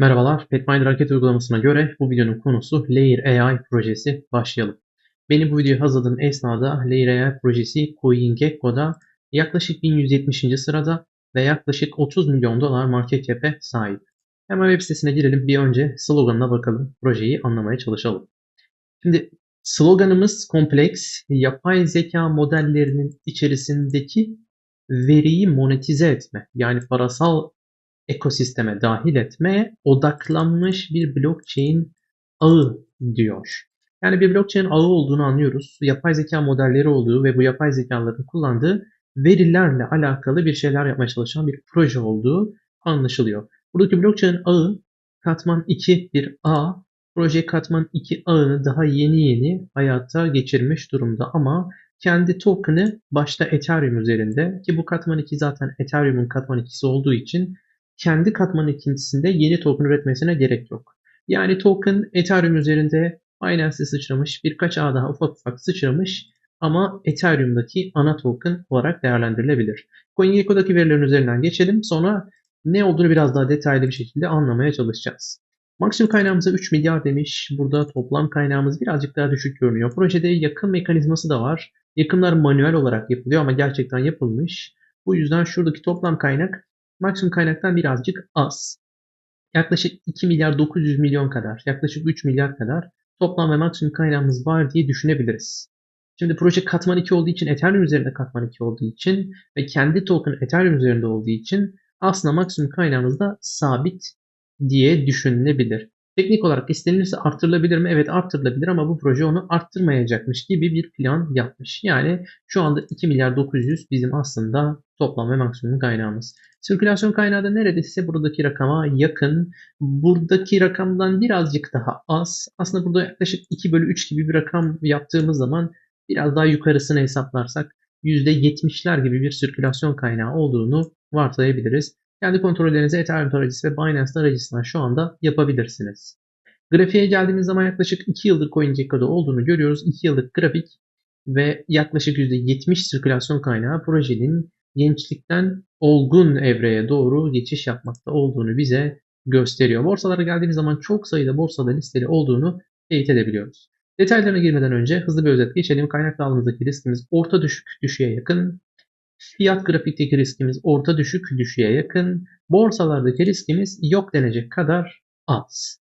Merhabalar, Pathfinder hareket uygulamasına göre bu videonun konusu Layer AI projesi. Başlayalım. Benim bu videoyu hazırladığım esnada Layer AI projesi CoinGecko'da yaklaşık 1170. sırada ve yaklaşık 30 milyon dolar market cap'e sahip. Hemen web sitesine girelim. Bir önce sloganına bakalım. Projeyi anlamaya çalışalım. Şimdi sloganımız kompleks, yapay zeka modellerinin içerisindeki veriyi monetize etme. Yani parasal ekosisteme dahil etmeye odaklanmış bir blockchain ağı diyor. Yani bir blockchain ağı olduğunu anlıyoruz. Yapay zeka modelleri olduğu ve bu yapay zekaların kullandığı verilerle alakalı bir şeyler yapmaya çalışan bir proje olduğu anlaşılıyor. Buradaki blockchain ağı katman 2 bir ağ. Proje katman 2 ağını daha yeni yeni hayata geçirmiş durumda ama kendi token'ı başta Ethereum üzerinde ki bu katman 2 zaten Ethereum'un katman 2'si olduğu için kendi katman ikincisinde yeni token üretmesine gerek yok. Yani token Ethereum üzerinde Binance'de sıçramış, birkaç ağ daha ufak ufak sıçramış ama Ethereum'daki ana token olarak değerlendirilebilir. CoinGecko'daki verilerin üzerinden geçelim. Sonra ne olduğunu biraz daha detaylı bir şekilde anlamaya çalışacağız. Maksimum kaynağımıza 3 milyar demiş. Burada toplam kaynağımız birazcık daha düşük görünüyor. Projede yakın mekanizması da var. Yakınlar manuel olarak yapılıyor ama gerçekten yapılmış. Bu yüzden şuradaki toplam kaynak maksimum kaynaktan birazcık az. Yaklaşık 2 milyar 900 milyon kadar, yaklaşık 3 milyar kadar toplam ve maksimum kaynağımız var diye düşünebiliriz. Şimdi proje katman 2 olduğu için, Ethereum üzerinde katman 2 olduğu için ve kendi token Ethereum üzerinde olduğu için aslında maksimum kaynağımız da sabit diye düşünülebilir. Teknik olarak istenilirse arttırılabilir mi? Evet arttırılabilir ama bu proje onu arttırmayacakmış gibi bir plan yapmış. Yani şu anda 2 milyar 900 bizim aslında toplam ve maksimum kaynağımız. Sirkülasyon kaynağı da neredeyse buradaki rakama yakın. Buradaki rakamdan birazcık daha az. Aslında burada yaklaşık 2 bölü 3 gibi bir rakam yaptığımız zaman biraz daha yukarısını hesaplarsak %70'ler gibi bir sirkülasyon kaynağı olduğunu varsayabiliriz. Kendi kontrollerinizi Ethereum tarayıcısı ve Binance tarayıcısından şu anda yapabilirsiniz. Grafiğe geldiğimiz zaman yaklaşık 2 yıldır CoinGecko'da olduğunu görüyoruz. 2 yıllık grafik ve yaklaşık %70 sirkülasyon kaynağı projenin gençlikten olgun evreye doğru geçiş yapmakta olduğunu bize gösteriyor. Borsalara geldiğimiz zaman çok sayıda borsada listeli olduğunu teyit edebiliyoruz. Detaylarına girmeden önce hızlı bir özet geçelim. Kaynak dağılımındaki riskimiz orta düşük düşüğe yakın. Fiyat grafikteki riskimiz orta düşük düşüğe yakın. Borsalardaki riskimiz yok denecek kadar az.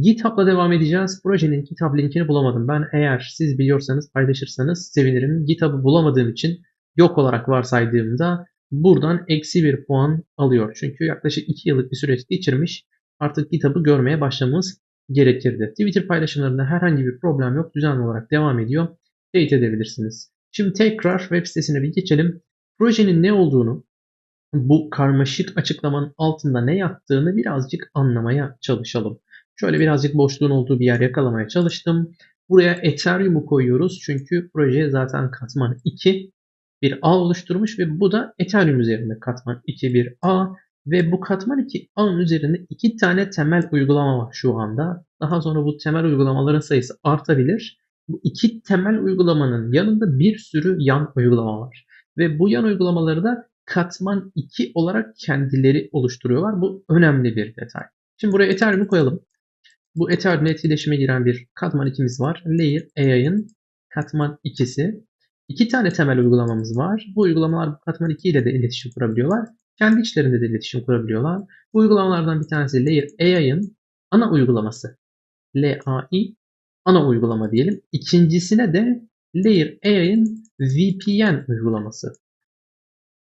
GitHub'la devam edeceğiz. Projenin GitHub linkini bulamadım. Ben eğer siz biliyorsanız paylaşırsanız sevinirim. GitHub'ı bulamadığım için yok olarak varsaydığımda buradan eksi bir puan alıyor. Çünkü yaklaşık 2 yıllık bir süreç geçirmiş. Artık GitHub'ı görmeye başlamamız gerekirdi. Twitter paylaşımlarında herhangi bir problem yok. Düzenli olarak devam ediyor. Teyit edebilirsiniz. Şimdi tekrar web sitesine bir geçelim. Projenin ne olduğunu, bu karmaşık açıklamanın altında ne yattığını birazcık anlamaya çalışalım. Şöyle birazcık boşluğun olduğu bir yer yakalamaya çalıştım. Buraya Ethereum'u koyuyoruz çünkü proje zaten katman 2 bir ağ oluşturmuş ve bu da Ethereum üzerinde katman 2 bir ağ ve bu katman 2 ağın üzerinde iki tane temel uygulama var şu anda. Daha sonra bu temel uygulamaların sayısı artabilir. Bu iki temel uygulamanın yanında bir sürü yan uygulama var. Ve bu yan uygulamaları da katman 2 olarak kendileri oluşturuyorlar. Bu önemli bir detay. Şimdi buraya Ethereum'u koyalım. Bu Ethereum etkileşime giren bir katman 2'miz var. Layer AI'ın katman 2'si. İki tane temel uygulamamız var. Bu uygulamalar bu katman 2 ile de iletişim kurabiliyorlar. Kendi içlerinde de iletişim kurabiliyorlar. Bu uygulamalardan bir tanesi Layer AI'ın ana uygulaması. LAI ana uygulama diyelim. İkincisine de Layer AI'ın VPN uygulaması.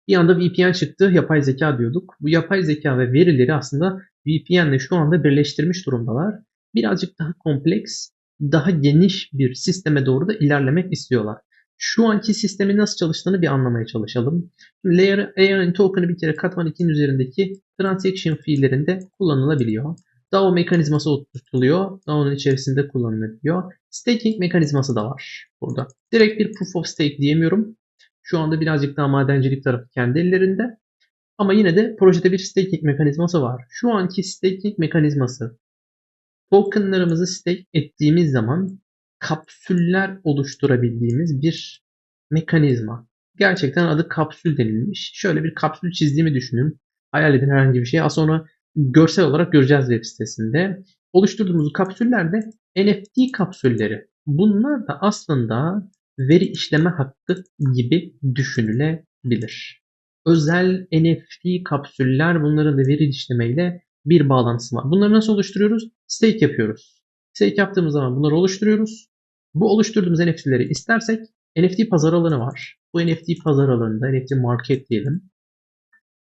Bir anda VPN çıktı, yapay zeka diyorduk. Bu yapay zeka ve verileri aslında VPN ile şu anda birleştirmiş durumdalar. Birazcık daha kompleks, daha geniş bir sisteme doğru da ilerlemek istiyorlar. Şu anki sistemin nasıl çalıştığını bir anlamaya çalışalım. Layer AI'nin token'ı bir kere katman 2'nin üzerindeki transaction fee'lerinde kullanılabiliyor. DAO mekanizması oturtuluyor. DAO'nun içerisinde kullanılabiliyor. Staking mekanizması da var burada. Direkt bir proof of stake diyemiyorum. Şu anda birazcık daha madencilik tarafı kendi ellerinde. Ama yine de projede bir staking mekanizması var. Şu anki staking mekanizması tokenlarımızı stake ettiğimiz zaman kapsüller oluşturabildiğimiz bir mekanizma. Gerçekten adı kapsül denilmiş. Şöyle bir kapsül çizdiğimi düşünün. Hayal edin herhangi bir şey. Az sonra görsel olarak göreceğiz web sitesinde. Oluşturduğumuz kapsüller de NFT kapsülleri. Bunlar da aslında veri işleme hakkı gibi düşünülebilir. Özel NFT kapsüller bunların da veri işlemeyle bir bağlantısı var. Bunları nasıl oluşturuyoruz? Stake yapıyoruz. Stake yaptığımız zaman bunları oluşturuyoruz. Bu oluşturduğumuz NFT'leri istersek NFT pazar alanı var. Bu NFT pazar alanında NFT market diyelim.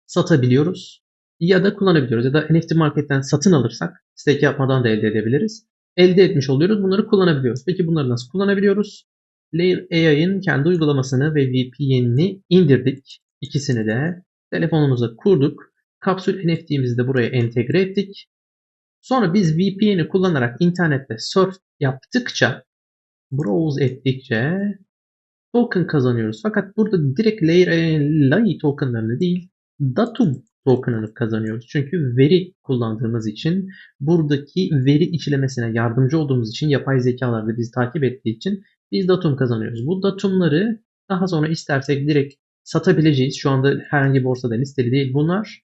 Satabiliyoruz ya da kullanabiliyoruz. Ya da NFT marketten satın alırsak stake yapmadan da elde edebiliriz. Elde etmiş oluyoruz. Bunları kullanabiliyoruz. Peki bunları nasıl kullanabiliyoruz? Layer AI'ın kendi uygulamasını ve VPN'ini indirdik. İkisini de telefonumuza kurduk. Kapsül NFT'mizi de buraya entegre ettik. Sonra biz VPN'i kullanarak internette surf yaptıkça, browse ettikçe token kazanıyoruz. Fakat burada direkt Layer AI'nin LAI tokenlarını değil, Datum token'ını kazanıyoruz. Çünkü veri kullandığımız için buradaki veri işlemesine yardımcı olduğumuz için yapay zekalar da bizi takip ettiği için biz datum kazanıyoruz. Bu datumları daha sonra istersek direkt satabileceğiz. Şu anda herhangi borsada listeli değil bunlar.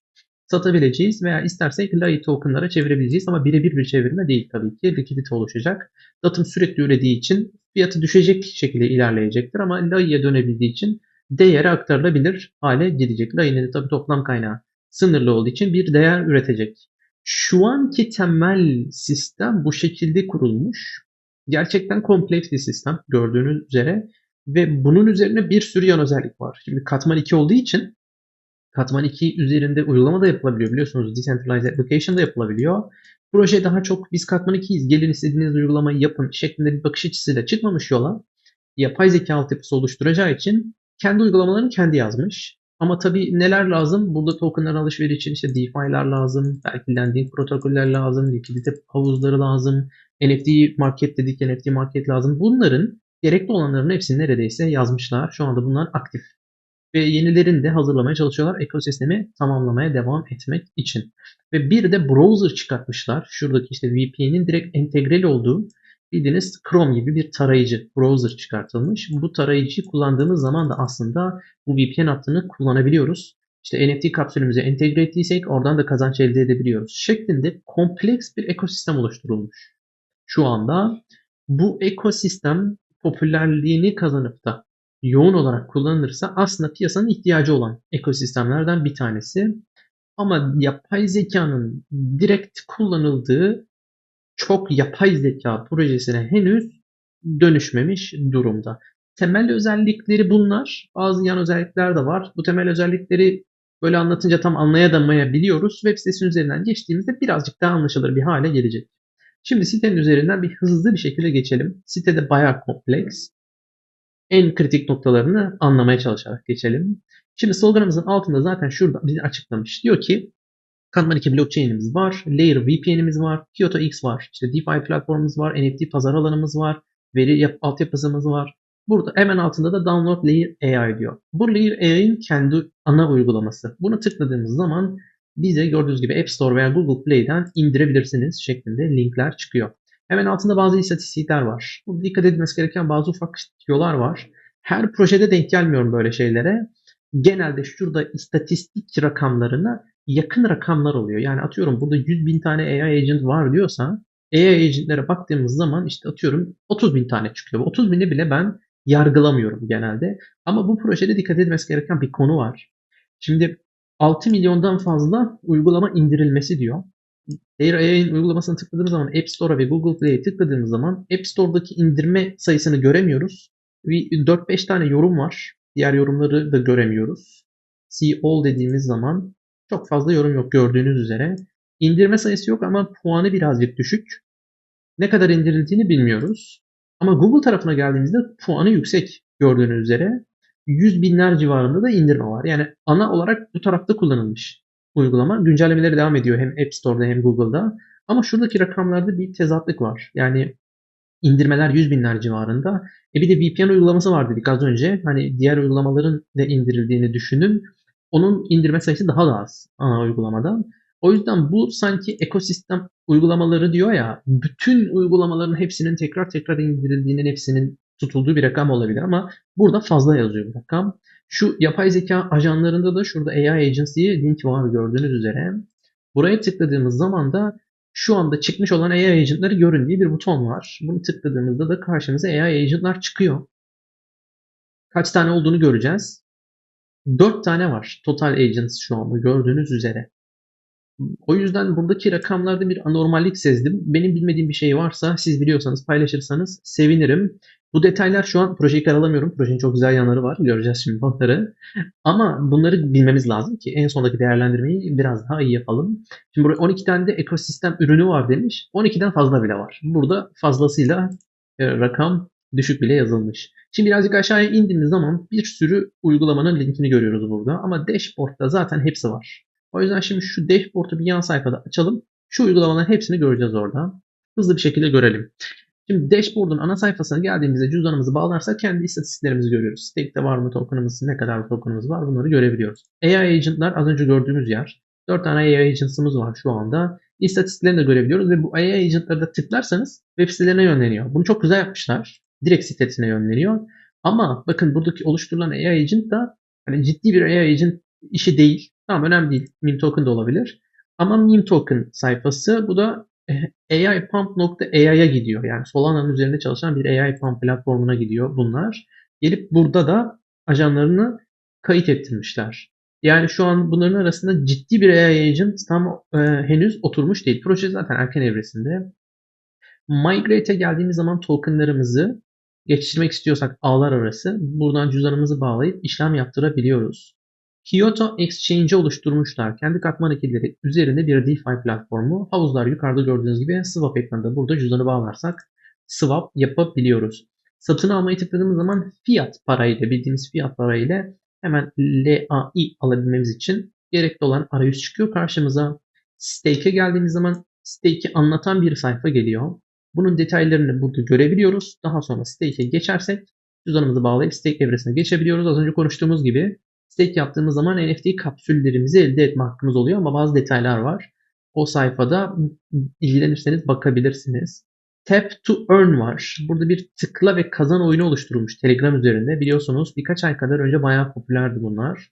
Satabileceğiz veya istersek LAI tokenlara çevirebileceğiz ama birebir bir çevirme değil tabii ki. Likidite oluşacak. Datum sürekli ürediği için fiyatı düşecek şekilde ilerleyecektir ama LAI'ye dönebildiği için değeri aktarılabilir hale gelecek. LAI'nin de tabii toplam kaynağı sınırlı olduğu için bir değer üretecek. Şu anki temel sistem bu şekilde kurulmuş. Gerçekten kompleks bir sistem gördüğünüz üzere ve bunun üzerine bir sürü yan özellik var. Şimdi katman 2 olduğu için katman 2 üzerinde uygulama da yapılabiliyor biliyorsunuz. Decentralized application da yapılabiliyor. Proje daha çok biz katman 2'yiz gelin istediğiniz uygulamayı yapın şeklinde bir bakış açısıyla çıkmamış yola. Yapay zeka altyapısı oluşturacağı için kendi uygulamalarını kendi yazmış. Ama tabii neler lazım? Burada tokenların alışveriş için işte DeFi'ler lazım, belki lending protokoller lazım, likidite havuzları lazım, NFT market dedik, NFT market lazım. Bunların gerekli olanların hepsini neredeyse yazmışlar. Şu anda bunlar aktif. Ve yenilerini de hazırlamaya çalışıyorlar ekosistemi tamamlamaya devam etmek için. Ve bir de browser çıkartmışlar. Şuradaki işte VPN'in direkt entegreli olduğu bildiğiniz Chrome gibi bir tarayıcı, browser çıkartılmış. Bu tarayıcıyı kullandığımız zaman da aslında bu VPN hattını kullanabiliyoruz. İşte NFT kapsülümüze entegre ettiysek oradan da kazanç elde edebiliyoruz. Şeklinde kompleks bir ekosistem oluşturulmuş. Şu anda bu ekosistem popülerliğini kazanıp da yoğun olarak kullanılırsa aslında piyasanın ihtiyacı olan ekosistemlerden bir tanesi. Ama yapay zekanın direkt kullanıldığı çok yapay zeka projesine henüz dönüşmemiş durumda. Temel özellikleri bunlar. Bazı yan özellikler de var. Bu temel özellikleri böyle anlatınca tam anlayamayabiliyoruz. Web sitesi üzerinden geçtiğimizde birazcık daha anlaşılır bir hale gelecek. Şimdi sitenin üzerinden bir hızlı bir şekilde geçelim. Sitede bayağı kompleks. En kritik noktalarını anlamaya çalışarak geçelim. Şimdi sloganımızın altında zaten şurada bizi açıklamış. Diyor ki Kanban 2 blockchain'imiz var. Layer VPN'imiz var. Kyoto X var. İşte DeFi platformumuz var. NFT pazar alanımız var. Veri yap, altyapısımız var. Burada hemen altında da Download Layer AI diyor. Bu Layer AI'nin kendi ana uygulaması. Bunu tıkladığımız zaman bize gördüğünüz gibi App Store veya Google Play'den indirebilirsiniz şeklinde linkler çıkıyor. Hemen altında bazı istatistikler var. Burada dikkat edilmesi gereken bazı ufak yollar var. Her projede denk gelmiyorum böyle şeylere. Genelde şurada istatistik rakamlarına yakın rakamlar oluyor. Yani atıyorum burada 100 bin tane AI agent var diyorsa AI agentlere baktığımız zaman işte atıyorum 30 bin tane çıkıyor. 30 bini bile ben yargılamıyorum genelde. Ama bu projede dikkat edilmesi gereken bir konu var. Şimdi 6 milyondan fazla uygulama indirilmesi diyor. Eğer AI'nin uygulamasını tıkladığımız zaman App Store'a ve Google Play'e tıkladığımız zaman App Store'daki indirme sayısını göremiyoruz. 4-5 tane yorum var. Diğer yorumları da göremiyoruz. See all dediğimiz zaman çok fazla yorum yok gördüğünüz üzere. İndirme sayısı yok ama puanı birazcık düşük. Ne kadar indirildiğini bilmiyoruz. Ama Google tarafına geldiğimizde puanı yüksek gördüğünüz üzere. Yüz binler civarında da indirme var. Yani ana olarak bu tarafta kullanılmış uygulama. Güncellemeleri devam ediyor hem App Store'da hem Google'da. Ama şuradaki rakamlarda bir tezatlık var. Yani indirmeler yüz binler civarında. E bir de VPN uygulaması var dedik az önce. Hani diğer uygulamaların da indirildiğini düşünün onun indirme sayısı daha da az ana uygulamadan. O yüzden bu sanki ekosistem uygulamaları diyor ya bütün uygulamaların hepsinin tekrar tekrar indirildiğinin hepsinin tutulduğu bir rakam olabilir ama burada fazla yazıyor bir rakam. Şu yapay zeka ajanlarında da şurada AI Agency link var gördüğünüz üzere. Buraya tıkladığımız zaman da şu anda çıkmış olan AI agentları görün diye bir buton var. Bunu tıkladığımızda da karşımıza AI agentlar çıkıyor. Kaç tane olduğunu göreceğiz. 4 tane var. Total agents şu anda gördüğünüz üzere. O yüzden buradaki rakamlarda bir anormallik sezdim. Benim bilmediğim bir şey varsa siz biliyorsanız paylaşırsanız sevinirim. Bu detaylar şu an projeyi karalamıyorum. Projenin çok güzel yanları var. Göreceğiz şimdi onları. Ama bunları bilmemiz lazım ki en sondaki değerlendirmeyi biraz daha iyi yapalım. Şimdi buraya 12 tane de ekosistem ürünü var demiş. 12'den fazla bile var. Burada fazlasıyla e, rakam düşük bile yazılmış. Şimdi birazcık aşağıya indiğimiz zaman bir sürü uygulamanın linkini görüyoruz burada. Ama dashboard'da zaten hepsi var. O yüzden şimdi şu dashboard'u bir yan sayfada açalım. Şu uygulamaların hepsini göreceğiz orada. Hızlı bir şekilde görelim. Şimdi dashboard'un ana sayfasına geldiğimizde cüzdanımızı bağlarsak kendi istatistiklerimizi görüyoruz. Stake'de var mı token'ımız, ne kadar token'ımız var bunları görebiliyoruz. AI agent'lar az önce gördüğümüz yer. 4 tane AI agents'ımız var şu anda. İstatistiklerini de görebiliyoruz ve bu AI agent'ları da tıklarsanız web sitelerine yönleniyor. Bunu çok güzel yapmışlar. Direkt sitesine yönleniyor. Ama bakın buradaki oluşturulan AI agent da hani ciddi bir AI agent işi değil. Tamam önemli değil. Meme token da olabilir. Ama meme token sayfası bu da eh, AIPump.ai'ya gidiyor. Yani Solana'nın üzerinde çalışan bir AI Pump platformuna gidiyor bunlar. Gelip burada da ajanlarını kayıt ettirmişler. Yani şu an bunların arasında ciddi bir AI agent tam e, henüz oturmuş değil. Proje zaten erken evresinde. Migrate'e geldiğimiz zaman tokenlarımızı geçirmek istiyorsak ağlar arası buradan cüzdanımızı bağlayıp işlem yaptırabiliyoruz. Kyoto Exchange oluşturmuşlar. Kendi katman ikilileri üzerinde bir DeFi platformu. Havuzlar yukarıda gördüğünüz gibi swap ekranında burada cüzdanı bağlarsak swap yapabiliyoruz. Satın almayı tıkladığımız zaman fiyat parayla bildiğimiz fiyat parayla hemen LAI alabilmemiz için gerekli olan arayüz çıkıyor karşımıza. Stake'e geldiğimiz zaman stake'i anlatan bir sayfa geliyor. Bunun detaylarını burada görebiliyoruz. Daha sonra stake'e geçersek cüzdanımızı bağlayıp stake evresine geçebiliyoruz. Az önce konuştuğumuz gibi stake yaptığımız zaman NFT kapsüllerimizi elde etme hakkımız oluyor ama bazı detaylar var. O sayfada ilgilenirseniz bakabilirsiniz. Tap to Earn var. Burada bir tıkla ve kazan oyunu oluşturulmuş Telegram üzerinde. Biliyorsunuz birkaç ay kadar önce bayağı popülerdi bunlar.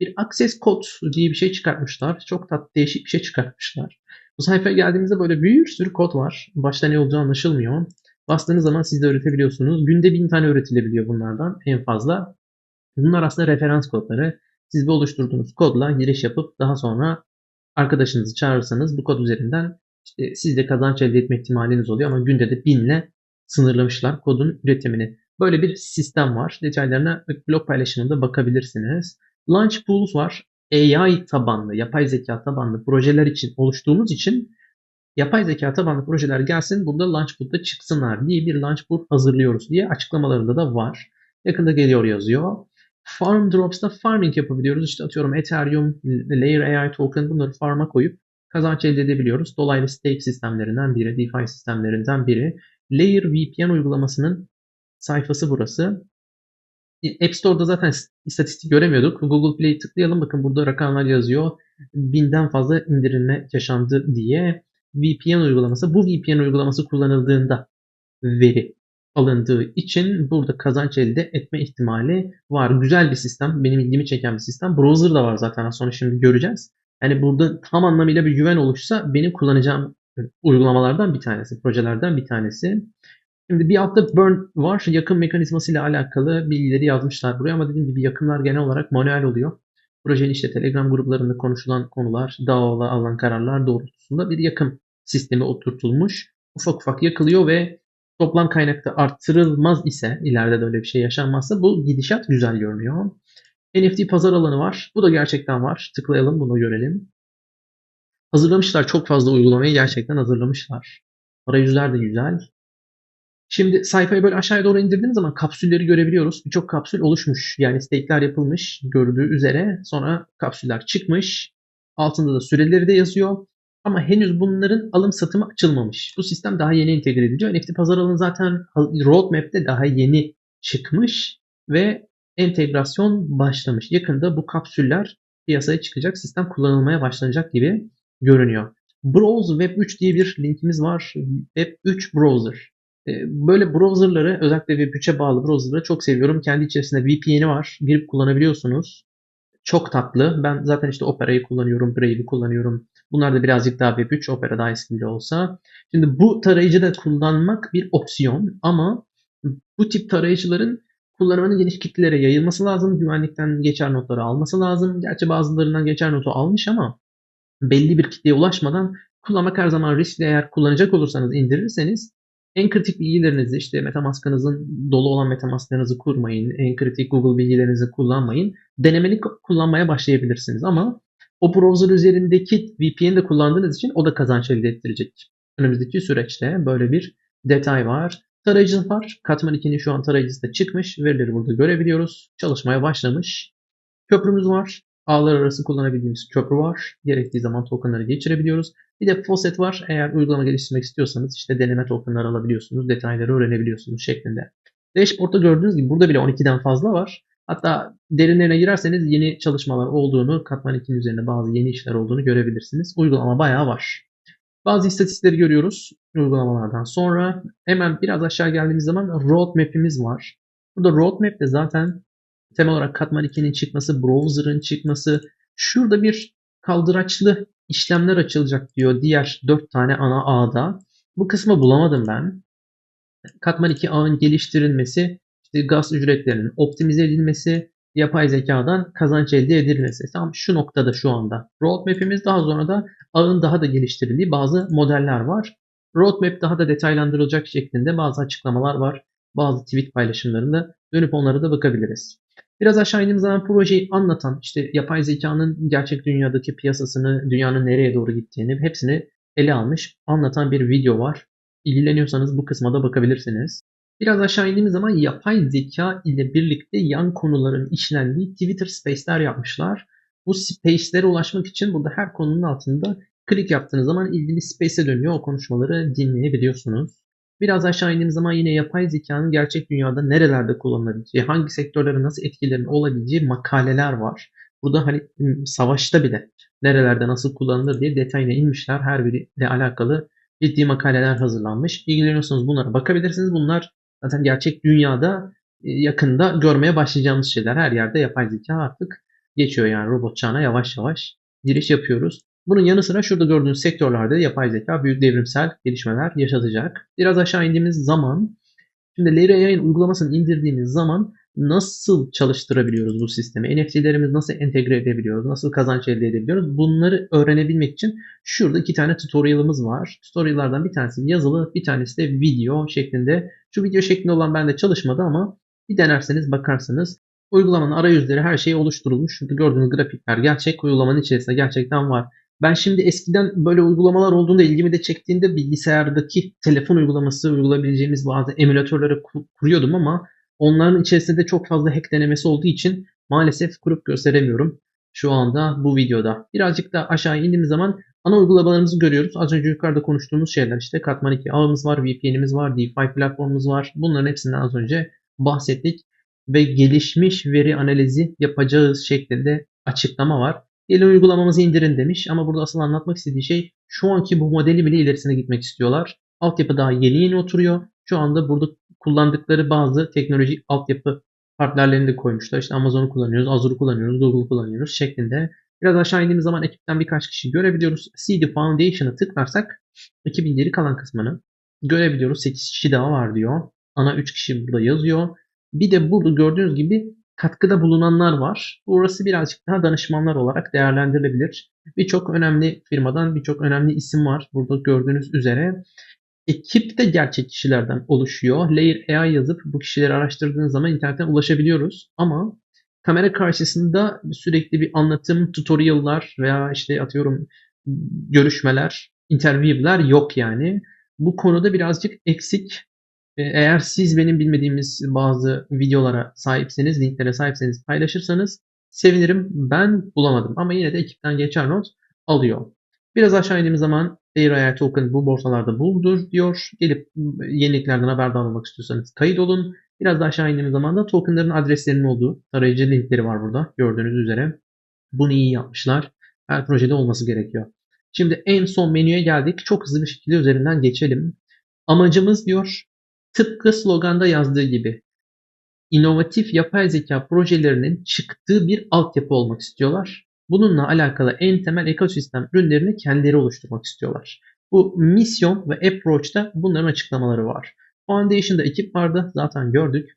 Bir access code diye bir şey çıkartmışlar. Çok tatlı değişik bir şey çıkartmışlar. Bu sayfaya geldiğimizde böyle bir sürü kod var. Başta ne olacağı anlaşılmıyor. Bastığınız zaman siz de öğretebiliyorsunuz. Günde bin tane öğretilebiliyor bunlardan en fazla. Bunlar aslında referans kodları. Siz bir oluşturduğunuz kodla giriş yapıp daha sonra arkadaşınızı çağırırsanız bu kod üzerinden işte siz de kazanç elde etme ihtimaliniz oluyor ama günde de binle sınırlamışlar kodun üretimini. Böyle bir sistem var. Detaylarına blog paylaşımında bakabilirsiniz. Launch Pools var. AI tabanlı, yapay zeka tabanlı projeler için oluştuğumuz için yapay zeka tabanlı projeler gelsin burada Launchpool'da çıksınlar diye bir Launchpool hazırlıyoruz diye açıklamalarında da var. Yakında geliyor yazıyor. Farm Drops'ta farming yapabiliyoruz. İşte atıyorum Ethereum, Layer AI token bunları farm'a koyup kazanç elde edebiliyoruz. Dolaylı stake sistemlerinden biri, DeFi sistemlerinden biri. Layer VPN uygulamasının sayfası burası. App Store'da zaten istatistik göremiyorduk. Google Play'i tıklayalım. Bakın burada rakamlar yazıyor. Binden fazla indirilme yaşandı diye. VPN uygulaması. Bu VPN uygulaması kullanıldığında veri alındığı için burada kazanç elde etme ihtimali var. Güzel bir sistem. Benim ilgimi çeken bir sistem. Browser da var zaten. Sonra şimdi göreceğiz. Yani burada tam anlamıyla bir güven oluşsa benim kullanacağım uygulamalardan bir tanesi, projelerden bir tanesi. Şimdi bir altta burn var. Yakın mekanizması ile alakalı bilgileri yazmışlar buraya ama dediğim gibi yakınlar genel olarak manuel oluyor. Projenin işte Telegram gruplarında konuşulan konular, DAO'la alınan kararlar doğrultusunda bir yakın sistemi oturtulmuş. Ufak ufak yakılıyor ve toplam kaynakta arttırılmaz ise ileride de öyle bir şey yaşanmazsa bu gidişat güzel görünüyor. NFT pazar alanı var. Bu da gerçekten var. Tıklayalım bunu görelim. Hazırlamışlar çok fazla uygulamayı gerçekten hazırlamışlar. Arayüzler de güzel. Şimdi sayfayı böyle aşağıya doğru indirdiğimiz zaman kapsülleri görebiliyoruz. Birçok kapsül oluşmuş. Yani stake'ler yapılmış gördüğü üzere. Sonra kapsüller çıkmış. Altında da süreleri de yazıyor. Ama henüz bunların alım satımı açılmamış. Bu sistem daha yeni entegre ediliyor. NFT pazar alanı zaten roadmap'te daha yeni çıkmış ve entegrasyon başlamış. Yakında bu kapsüller piyasaya çıkacak, sistem kullanılmaya başlanacak gibi görünüyor. Browse Web 3 diye bir linkimiz var. Web 3 Browser. Ee, böyle browserları özellikle Web3'e bağlı browserları çok seviyorum. Kendi içerisinde VPN'i var. Girip kullanabiliyorsunuz. Çok tatlı. Ben zaten işte Opera'yı kullanıyorum, Brave'i kullanıyorum. Bunlar da birazcık daha Web3, Opera eski bile olsa. Şimdi bu tarayıcı da kullanmak bir opsiyon ama bu tip tarayıcıların kullanımının geniş kitlelere yayılması lazım. Güvenlikten geçer notları alması lazım. Gerçi bazılarından geçer notu almış ama belli bir kitleye ulaşmadan kullanmak her zaman riskli. Eğer kullanacak olursanız indirirseniz en kritik bilgilerinizi işte Metamask'ınızın dolu olan Metamask'larınızı kurmayın. En kritik Google bilgilerinizi kullanmayın. Denemelik kullanmaya başlayabilirsiniz ama o browser üzerindeki VPN'i de kullandığınız için o da kazanç elde ettirecek. Önümüzdeki süreçte böyle bir detay var. Tarayıcı var. Katman 2'nin şu an tarayıcısı da çıkmış. Verileri burada görebiliyoruz. Çalışmaya başlamış. Köprümüz var. Ağlar arası kullanabildiğimiz köprü var. Gerektiği zaman tokenları geçirebiliyoruz. Bir de faucet var. Eğer uygulama geliştirmek istiyorsanız işte deneme tokenları alabiliyorsunuz. Detayları öğrenebiliyorsunuz şeklinde. Dashboard'da gördüğünüz gibi burada bile 12'den fazla var. Hatta derinlerine girerseniz yeni çalışmalar olduğunu, Katman 2'nin üzerinde bazı yeni işler olduğunu görebilirsiniz. Uygulama bayağı var. Bazı istatistikleri görüyoruz uygulamalardan sonra. Hemen biraz aşağı geldiğimiz zaman roadmap'imiz var. Burada roadmap'te zaten temel olarak Katman 2'nin çıkması, browser'ın çıkması, şurada bir kaldıraçlı işlemler açılacak diyor diğer 4 tane ana ağda. Bu kısmı bulamadım ben. Katman 2 ağın geliştirilmesi, gaz ücretlerinin optimize edilmesi, yapay zekadan kazanç elde edilmesi. Tam şu noktada şu anda. Roadmap'imiz daha sonra da ağın daha da geliştirildiği bazı modeller var. Roadmap daha da detaylandırılacak şeklinde bazı açıklamalar var. Bazı tweet paylaşımlarında dönüp onlara da bakabiliriz. Biraz aşağı indiğimiz zaman projeyi anlatan, işte yapay zekanın gerçek dünyadaki piyasasını, dünyanın nereye doğru gittiğini hepsini ele almış, anlatan bir video var. İlgileniyorsanız bu kısma da bakabilirsiniz. Biraz aşağı indiğimiz zaman yapay zeka ile birlikte yan konuların işlendiği Twitter Space'ler yapmışlar. Bu space'lere ulaşmak için burada her konunun altında klik yaptığınız zaman ilgili space'e dönüyor. O konuşmaları dinleyebiliyorsunuz. Biraz aşağı indiğimiz zaman yine yapay zekanın gerçek dünyada nerelerde kullanılabileceği, hangi sektörlere nasıl etkilerinin olabileceği makaleler var. Burada hani savaşta bile nerelerde nasıl kullanılır diye detayına inmişler. Her biriyle alakalı ciddi makaleler hazırlanmış. İlgileniyorsanız bunlara bakabilirsiniz. Bunlar zaten gerçek dünyada yakında görmeye başlayacağımız şeyler. Her yerde yapay zeka artık geçiyor yani robot çağına yavaş yavaş giriş yapıyoruz. Bunun yanı sıra şurada gördüğünüz sektörlerde yapay zeka büyük devrimsel gelişmeler yaşatacak. Biraz aşağı indiğimiz zaman şimdi Layer AI'nin uygulamasını indirdiğimiz zaman nasıl çalıştırabiliyoruz bu sistemi? NFT'lerimiz nasıl entegre edebiliyoruz? Nasıl kazanç elde edebiliyoruz? Bunları öğrenebilmek için şurada iki tane tutorial'ımız var. Tutorial'lardan bir tanesi yazılı, bir tanesi de video şeklinde. Şu video şeklinde olan bende çalışmadı ama bir denerseniz bakarsınız. Uygulamanın arayüzleri her şey oluşturulmuş. Şurada gördüğünüz grafikler gerçek. Uygulamanın içerisinde gerçekten var. Ben şimdi eskiden böyle uygulamalar olduğunda ilgimi de çektiğinde bilgisayardaki telefon uygulaması uygulayabileceğimiz bazı emülatörleri kuruyordum ama onların içerisinde de çok fazla hack denemesi olduğu için maalesef kurup gösteremiyorum şu anda bu videoda. Birazcık da aşağı indiğimiz zaman ana uygulamalarımızı görüyoruz. Az önce yukarıda konuştuğumuz şeyler işte Katman 2 ağımız var, VPN'imiz var, DeFi platformumuz var. Bunların hepsinden az önce bahsettik ve gelişmiş veri analizi yapacağız şeklinde açıklama var. Gelin uygulamamızı indirin demiş ama burada asıl anlatmak istediği şey şu anki bu modeli bile ilerisine gitmek istiyorlar. Altyapı daha yeni yeni oturuyor. Şu anda burada kullandıkları bazı teknolojik altyapı partnerlerini de koymuşlar. İşte Amazon'u kullanıyoruz, Azure'u kullanıyoruz, Google'u kullanıyoruz şeklinde. Biraz aşağı indiğimiz zaman ekipten birkaç kişi görebiliyoruz. CD Foundation'ı tıklarsak ekibin geri kalan kısmını görebiliyoruz. 8 kişi daha var diyor. Ana 3 kişi burada yazıyor. Bir de burada gördüğünüz gibi katkıda bulunanlar var. Burası birazcık daha danışmanlar olarak değerlendirilebilir. Birçok önemli firmadan birçok önemli isim var. Burada gördüğünüz üzere. Ekip de gerçek kişilerden oluşuyor. Layer AI yazıp bu kişileri araştırdığınız zaman internetten ulaşabiliyoruz. Ama kamera karşısında sürekli bir anlatım, tutorial'lar veya işte atıyorum görüşmeler, interview'ler yok yani. Bu konuda birazcık eksik e, eğer siz benim bilmediğimiz bazı videolara sahipseniz, linklere sahipseniz paylaşırsanız sevinirim. Ben bulamadım ama yine de ekipten geçer not alıyor. Biraz aşağı indiğimiz zaman Layer Token bu borsalarda buldur diyor. Gelip yeniliklerden haberdar olmak istiyorsanız kayıt olun. Biraz daha aşağı indiğimiz zaman da tokenların adreslerinin olduğu tarayıcı linkleri var burada gördüğünüz üzere. Bunu iyi yapmışlar. Her projede olması gerekiyor. Şimdi en son menüye geldik. Çok hızlı bir şekilde üzerinden geçelim. Amacımız diyor Tıpkı sloganda yazdığı gibi inovatif yapay zeka projelerinin çıktığı bir altyapı olmak istiyorlar. Bununla alakalı en temel ekosistem ürünlerini kendileri oluşturmak istiyorlar. Bu misyon ve approach'ta bunların açıklamaları var. Foundation'da ekip vardı zaten gördük.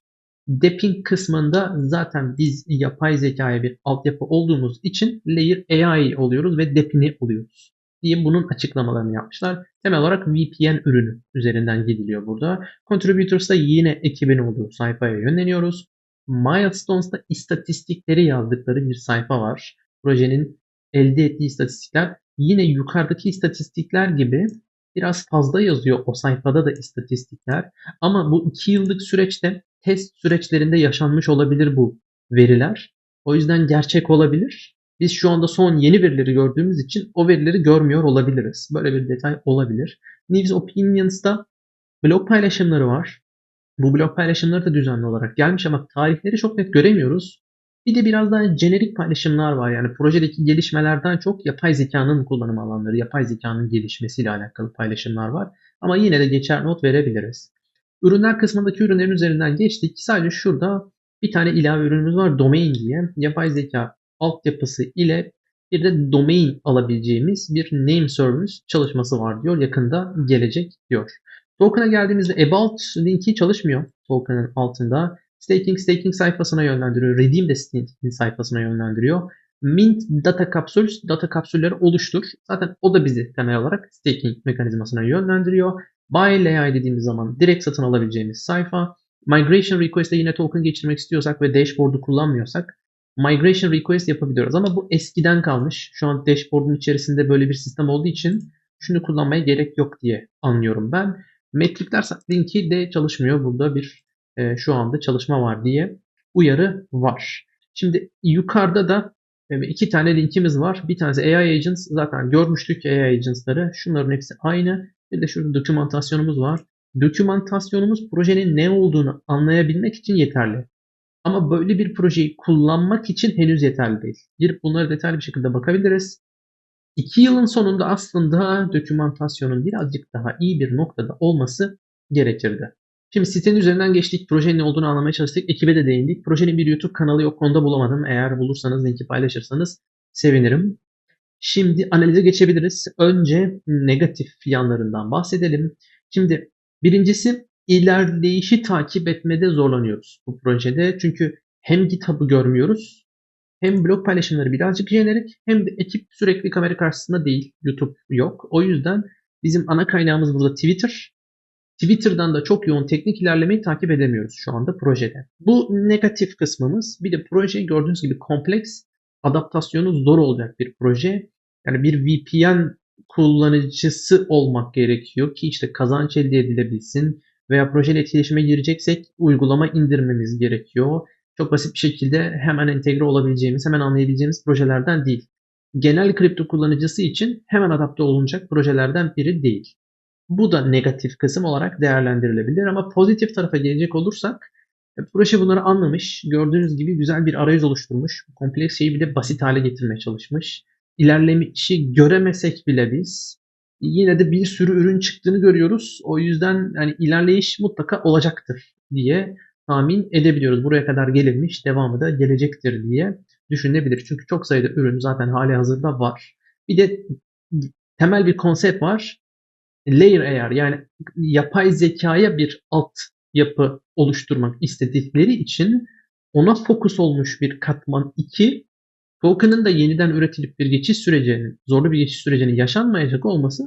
Depping kısmında zaten biz yapay zekaya bir altyapı olduğumuz için Layer AI oluyoruz ve Depin'i oluyoruz diye bunun açıklamalarını yapmışlar. Temel olarak VPN ürünü üzerinden gidiliyor burada. Contributors'ta yine ekibin olduğu sayfaya yönleniyoruz. Milestones'ta istatistikleri yazdıkları bir sayfa var. Projenin elde ettiği istatistikler yine yukarıdaki istatistikler gibi biraz fazla yazıyor o sayfada da istatistikler. Ama bu iki yıllık süreçte test süreçlerinde yaşanmış olabilir bu veriler. O yüzden gerçek olabilir. Biz şu anda son yeni verileri gördüğümüz için o verileri görmüyor olabiliriz. Böyle bir detay olabilir. News Opinions'ta blog paylaşımları var. Bu blog paylaşımları da düzenli olarak gelmiş ama tarihleri çok net göremiyoruz. Bir de biraz daha jenerik paylaşımlar var. Yani projedeki gelişmelerden çok yapay zekanın kullanım alanları, yapay zekanın gelişmesiyle alakalı paylaşımlar var. Ama yine de geçer not verebiliriz. Ürünler kısmındaki ürünlerin üzerinden geçtik. Sadece şurada bir tane ilave ürünümüz var. Domain diye. Yapay zeka altyapısı ile bir de domain alabileceğimiz bir name service çalışması var diyor. Yakında gelecek diyor. Token'a geldiğimizde about linki çalışmıyor token'ın altında. Staking staking sayfasına yönlendiriyor. Redeem de staking sayfasına yönlendiriyor. Mint data kapsül, data kapsülleri oluştur. Zaten o da bizi temel olarak staking mekanizmasına yönlendiriyor. Buy AI dediğimiz zaman direkt satın alabileceğimiz sayfa. Migration request'e yine token geçirmek istiyorsak ve dashboard'u kullanmıyorsak migration request yapabiliyoruz. Ama bu eskiden kalmış. Şu an dashboard'un içerisinde böyle bir sistem olduğu için şunu kullanmaya gerek yok diye anlıyorum ben. Metrikler linki de çalışmıyor. Burada bir e, şu anda çalışma var diye uyarı var. Şimdi yukarıda da e, iki tane linkimiz var. Bir tanesi AI Agents. Zaten görmüştük AI Agents'ları. Şunların hepsi aynı. Bir de şurada dokümantasyonumuz var. Dokümantasyonumuz projenin ne olduğunu anlayabilmek için yeterli. Ama böyle bir projeyi kullanmak için henüz yeterli değil. Girip bunları detaylı bir şekilde bakabiliriz. İki yılın sonunda aslında dokümantasyonun birazcık daha iyi bir noktada olması gerekirdi. Şimdi sitenin üzerinden geçtik. Projenin ne olduğunu anlamaya çalıştık. Ekibe de değindik. Projenin bir YouTube kanalı yok. Konuda bulamadım. Eğer bulursanız linki paylaşırsanız sevinirim. Şimdi analize geçebiliriz. Önce negatif yanlarından bahsedelim. Şimdi birincisi ilerleyişi takip etmede zorlanıyoruz bu projede. Çünkü hem GitHub'ı görmüyoruz hem blog paylaşımları birazcık jenerik hem de ekip sürekli kamera karşısında değil. YouTube yok. O yüzden bizim ana kaynağımız burada Twitter. Twitter'dan da çok yoğun teknik ilerlemeyi takip edemiyoruz şu anda projede. Bu negatif kısmımız. Bir de proje gördüğünüz gibi kompleks, adaptasyonu zor olacak bir proje. Yani bir VPN kullanıcısı olmak gerekiyor ki işte kazanç elde edilebilsin veya projeyle etkileşime gireceksek uygulama indirmemiz gerekiyor. Çok basit bir şekilde hemen entegre olabileceğimiz, hemen anlayabileceğimiz projelerden değil. Genel kripto kullanıcısı için hemen adapte olunacak projelerden biri değil. Bu da negatif kısım olarak değerlendirilebilir ama pozitif tarafa gelecek olursak e, proje bunları anlamış. Gördüğünüz gibi güzel bir arayüz oluşturmuş. Kompleks şeyi bile basit hale getirmeye çalışmış. İlerlemişi göremesek bile biz yine de bir sürü ürün çıktığını görüyoruz. O yüzden yani ilerleyiş mutlaka olacaktır diye tahmin edebiliyoruz. Buraya kadar gelinmiş, devamı da gelecektir diye düşünebilir. Çünkü çok sayıda ürün zaten hali hazırda var. Bir de temel bir konsept var. Layer eğer yani yapay zekaya bir alt yapı oluşturmak istedikleri için ona fokus olmuş bir katman 2 token'ın da yeniden üretilip bir geçiş sürecinin, zorlu bir geçiş sürecinin yaşanmayacak olması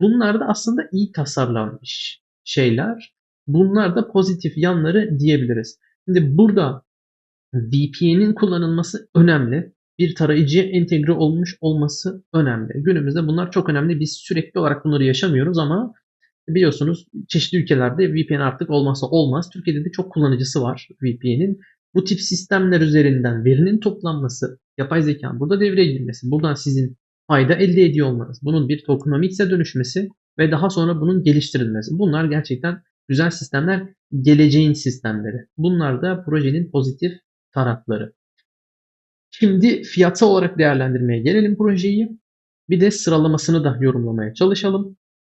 bunlar da aslında iyi tasarlanmış şeyler. Bunlar da pozitif yanları diyebiliriz. Şimdi burada VPN'in kullanılması önemli. Bir tarayıcıya entegre olmuş olması önemli. Günümüzde bunlar çok önemli. Biz sürekli olarak bunları yaşamıyoruz ama biliyorsunuz çeşitli ülkelerde VPN artık olmazsa olmaz. Türkiye'de de çok kullanıcısı var VPN'in. Bu tip sistemler üzerinden verinin toplanması, yapay zekanın burada devreye girmesi, buradan sizin fayda elde ediyor olmanız, bunun bir tokenomics'e dönüşmesi ve daha sonra bunun geliştirilmesi. Bunlar gerçekten güzel sistemler, geleceğin sistemleri. Bunlar da projenin pozitif tarafları. Şimdi fiyata olarak değerlendirmeye gelelim projeyi. Bir de sıralamasını da yorumlamaya çalışalım.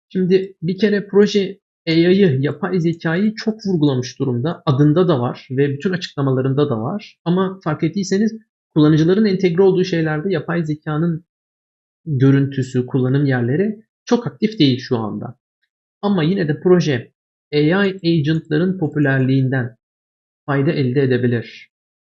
Şimdi bir kere proje AI'yı, yapay zekayı çok vurgulamış durumda. Adında da var ve bütün açıklamalarında da var. Ama fark ettiyseniz kullanıcıların entegre olduğu şeylerde yapay zekanın görüntüsü, kullanım yerleri çok aktif değil şu anda. Ama yine de proje AI agentların popülerliğinden fayda elde edebilir.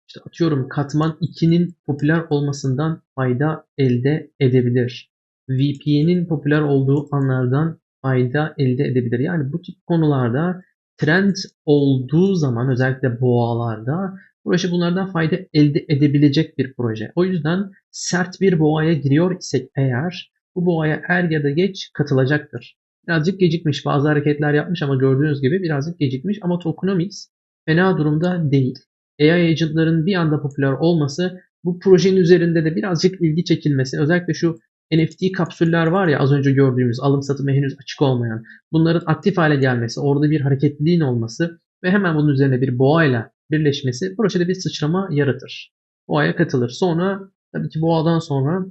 İşte atıyorum katman 2'nin popüler olmasından fayda elde edebilir. VPN'in popüler olduğu anlardan fayda elde edebilir. Yani bu tip konularda trend olduğu zaman özellikle boğalarda proje bunlardan fayda elde edebilecek bir proje. O yüzden sert bir boğaya giriyor isek eğer bu boğaya er ya da geç katılacaktır. Birazcık gecikmiş bazı hareketler yapmış ama gördüğünüz gibi birazcık gecikmiş ama tokenomics fena durumda değil. AI agentların bir anda popüler olması bu projenin üzerinde de birazcık ilgi çekilmesi özellikle şu NFT kapsüller var ya az önce gördüğümüz alım satımı henüz açık olmayan bunların aktif hale gelmesi orada bir hareketliliğin olması ve hemen bunun üzerine bir boğayla birleşmesi projede bir sıçrama yaratır. Boğaya katılır. Sonra tabii ki boğadan sonra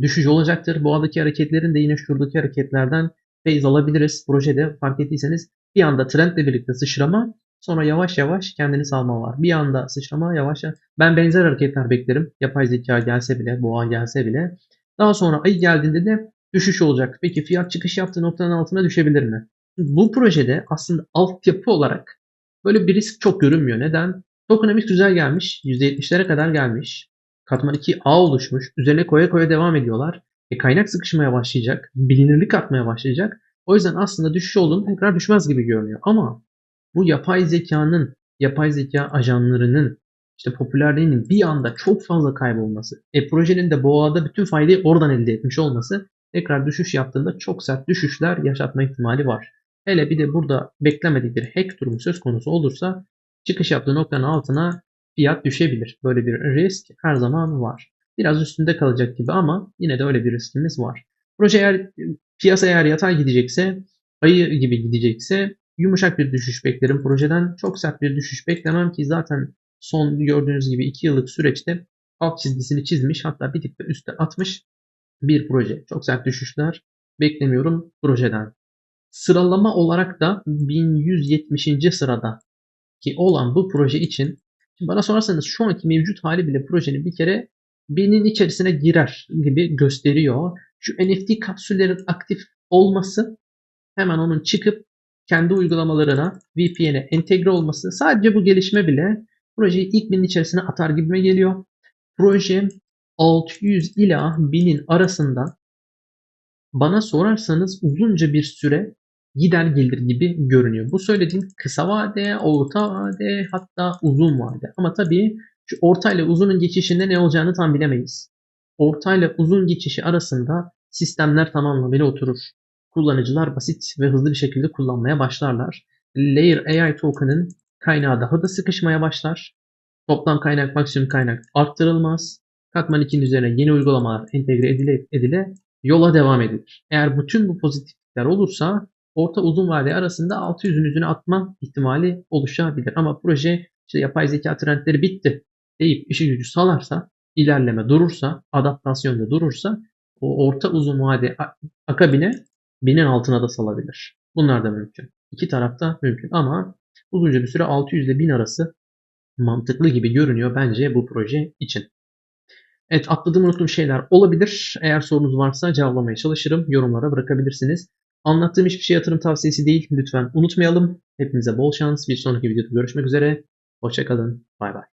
düşüş olacaktır. Boğadaki hareketlerin de yine şuradaki hareketlerden feyz alabiliriz. Projede fark ettiyseniz bir anda trendle birlikte sıçrama sonra yavaş yavaş kendini salma var. Bir anda sıçrama yavaş yavaş. Ben benzer hareketler beklerim. Yapay zeka gelse bile, boğa gelse bile. Daha sonra ayı geldiğinde de düşüş olacak. Peki fiyat çıkış yaptığı noktanın altına düşebilir mi? Bu projede aslında altyapı olarak böyle bir risk çok görünmüyor. Neden? Tokenomics güzel gelmiş. %70'lere kadar gelmiş. Katman 2 A oluşmuş. Üzerine koya koya devam ediyorlar. E, kaynak sıkışmaya başlayacak. Bilinirlik artmaya başlayacak. O yüzden aslında düşüş olduğunu tekrar düşmez gibi görünüyor. Ama bu yapay zekanın, yapay zeka ajanlarının işte popülerliğinin bir anda çok fazla kaybolması, e projenin de boğada bütün faydayı oradan elde etmiş olması tekrar düşüş yaptığında çok sert düşüşler yaşatma ihtimali var. Hele bir de burada beklemedik bir hack durumu söz konusu olursa çıkış yaptığı noktanın altına fiyat düşebilir. Böyle bir risk her zaman var. Biraz üstünde kalacak gibi ama yine de öyle bir riskimiz var. Proje eğer piyasa eğer yatay gidecekse, ayı gibi gidecekse yumuşak bir düşüş beklerim projeden. Çok sert bir düşüş beklemem ki zaten son gördüğünüz gibi 2 yıllık süreçte alt çizgisini çizmiş hatta bir tık da üstte atmış bir proje. Çok sert düşüşler beklemiyorum projeden. Sıralama olarak da 1170. sırada ki olan bu proje için bana sorarsanız şu anki mevcut hali bile projenin bir kere binin içerisine girer gibi gösteriyor. Şu NFT kapsüllerin aktif olması hemen onun çıkıp kendi uygulamalarına VPN'e entegre olması sadece bu gelişme bile projeyi ilk binin içerisine atar gibime geliyor. Proje 600 ila 1000'in arasında bana sorarsanız uzunca bir süre gider gelir gibi görünüyor. Bu söylediğim kısa vade, orta vade hatta uzun vade. Ama tabii şu orta ile uzunun geçişinde ne olacağını tam bilemeyiz. Orta ile uzun geçişi arasında sistemler tamamlamıyla oturur. Kullanıcılar basit ve hızlı bir şekilde kullanmaya başlarlar. Layer AI token'ın kaynağı daha da sıkışmaya başlar. Toplam kaynak maksimum kaynak arttırılmaz. Katman 2'nin üzerine yeni uygulamalar entegre edile, edile yola devam edilir. Eğer bütün bu pozitiflikler olursa orta uzun vade arasında 600'ün üzerine atma ihtimali oluşabilir. Ama proje işte yapay zeka trendleri bitti deyip işi gücü salarsa, ilerleme durursa, adaptasyonda durursa o orta uzun vade akabine binin altına da salabilir. Bunlar da mümkün. İki tarafta mümkün ama uzunca bir süre 600 ile 1000 arası mantıklı gibi görünüyor bence bu proje için. Evet atladığım unuttuğum şeyler olabilir. Eğer sorunuz varsa cevaplamaya çalışırım. Yorumlara bırakabilirsiniz. Anlattığım hiçbir şey yatırım tavsiyesi değil. Lütfen unutmayalım. Hepinize bol şans. Bir sonraki videoda görüşmek üzere. Hoşçakalın. Bay bay.